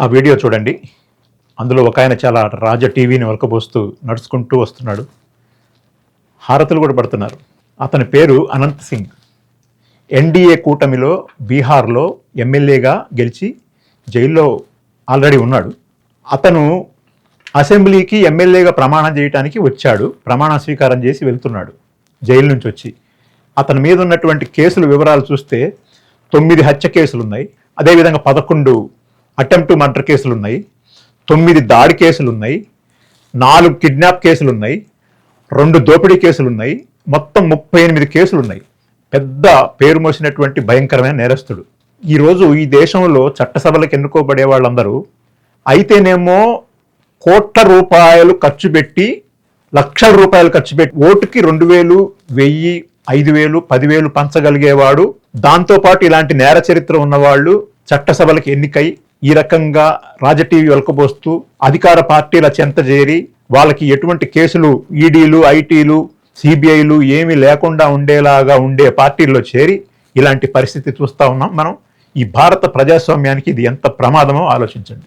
ఆ వీడియో చూడండి. అందులో ఒక ఆయన చాలా రాజ టీవీని వరకబోస్తూ నడుచుకుంటూ వస్తున్నాడు. హారతులు కూడా పడుతున్నారు. అతని పేరు అనంత్ సింగ్. ఎన్డీఏ కూటమిలో బీహార్లో ఎమ్మెల్యేగా గెలిచి జైల్లో ఆల్రెడీ ఉన్నాడు. అతను అసెంబ్లీకి ఎమ్మెల్యేగా ప్రమాణం చేయడానికి వచ్చాడు. ప్రమాణ స్వీకారం చేసి వెళ్తున్నాడు. జైలు నుంచి వచ్చి. అతని మీద ఉన్నటువంటి కేసుల వివరాలు చూస్తే తొమ్మిది హత్య కేసులు ఉన్నాయి అదేవిధంగా పదకొండు అటెంప్ట్ మర్డర్ కేసులు ఉన్నాయి తొమ్మిది దాడి కేసులు ఉన్నాయి నాలుగు కిడ్నాప్ కేసులు ఉన్నాయి రెండు దోపిడీ కేసులు ఉన్నాయి మొత్తం ముప్పై ఎనిమిది కేసులు ఉన్నాయి పెద్ద పేరు మోసినటువంటి భయంకరమైన నేరస్తుడు. ఈరోజు ఈ దేశంలో చట్టసభలకు ఎన్నుకోబడే వాళ్ళందరూ అయితేనేమో కోట్ల రూపాయలు ఖర్చు పెట్టి లక్షల రూపాయలు ఖర్చు పెట్టి ఓటుకి రెండు వేలు వెయ్యి ఐదు వేలు పదివేలు పంచగలిగేవాడు. దాంతోపాటు ఇలాంటి నేర చరిత్ర ఉన్నవాళ్ళు చట్టసభలకు ఎన్నికై ఈ రకంగా రాజటీవీ వెలకబోస్తూ అధికార పార్టీల చెంత చేరి వాళ్ళకి ఎటువంటి కేసులు ఈడీలు ఐటీలు సిబిఐలు ఏమీ లేకుండా ఉండేలాగా ఉండే పార్టీల్లో చేరి ఇలాంటి పరిస్థితి చూస్తా ఉన్నాం మనం. ఈ భారత ప్రజాస్వామ్యానికి ఇది ఎంత ప్రమాదమో ఆలోచించండి.